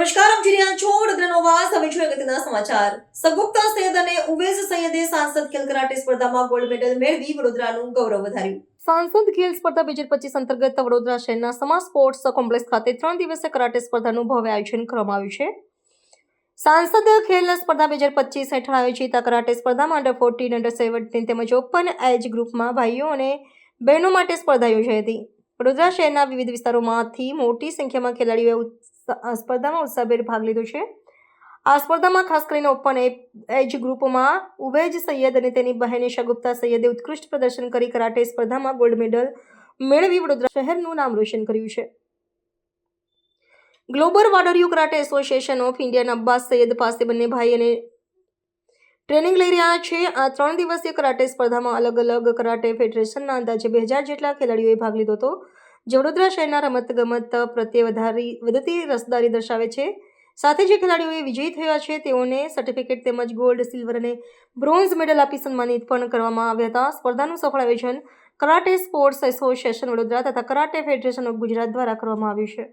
જોઈ રહ્યા છો વડોદરાનો વાસ હવે જોઈએ અગત્યના સમાચાર. સગુપ્તા સૈયદ અને ઉવેસ સૈયદે સાંસદ ખેલ કરાટે સ્પર્ધામાં ગોલ્ડ મેડલ મેળવી વડોદરાનું ગૌરવ વધાર્યું. સાંસદ ખેલ સ્પર્ધા બે હજાર પચીસ અંતર્ગત વડોદરા શહેરના સમાજ સ્પોર્ટ્સ કોમ્પ્લેક્સ ખાતે ત્રણ દિવસીય કરાટે સ્પર્ધાનું ભવ્ય આયોજન કરવામાં આવ્યું છે. સાંસદ ખેલ સ્પર્ધા બે હજાર પચીસ હેઠળ આયોજિત આ કરાટે સ્પર્ધામાં અંડર ફોર્ટીન અંડર સેવન્ટીન તેમજ ઓપન એજ ગ્રુપમાં ભાઈઓ અને બહેનો માટે સ્પર્ધા યોજાઈ હતી. વડોદરા શહેરના વિવિધ વિસ્તારોમાંથી મોટી સંખ્યામાં ખેલાડીઓએ સ્પર્ધામાં ઉત્સાહભેર ભાગ લીધો છે. આ સ્પર્ધામાં ખાસ કરીને ઓપન એજ ગ્રુપમાં ઉવેજ સૈયદ અને તેની બહેન શગુપ્તા સૈયદે ઉત્કૃષ્ટ પ્રદર્શન કરી કરાટે સ્પર્ધામાં ગોલ્ડ મેડલ મેળવી વડોદરા શહેરનું નામ રોશન કર્યું છે. Global Wado Ryu karate association of ઇન્ડિયાના અબ્બાસ સૈયદ પાસે બંને ભાઈ અને ટ્રેનિંગ લઈ રહ્યા છે. આ ત્રણ દિવસીય કરાટે સ્પર્ધામાં અલગ અલગ કરાટે ફેડરેશનના અંદાજે બે હજાર જેટલા ખેલાડીઓએ ભાગ લીધો હતો. જે વડોદરા શહેરના રમતગમત પ્રત્યે વધારી વધતી રસદારી દર્શાવે છે. સાથે જે ખેલાડીઓએ વિજયી થયા છે, તેઓને સર્ટિફિકેટ તેમજ ગોલ્ડ સિલ્વર અને બ્રોન્ઝ મેડલ આપી સન્માનિત પણ કરવામાં આવ્યા હતા. સ્પર્ધાનું સફળ આયોજન કરાટે સ્પોર્ટ્સ એસોસિએશન વડોદરા તથા કરાટે ફેડરેશન ઓફ ગુજરાત દ્વારા કરવામાં આવ્યું છે.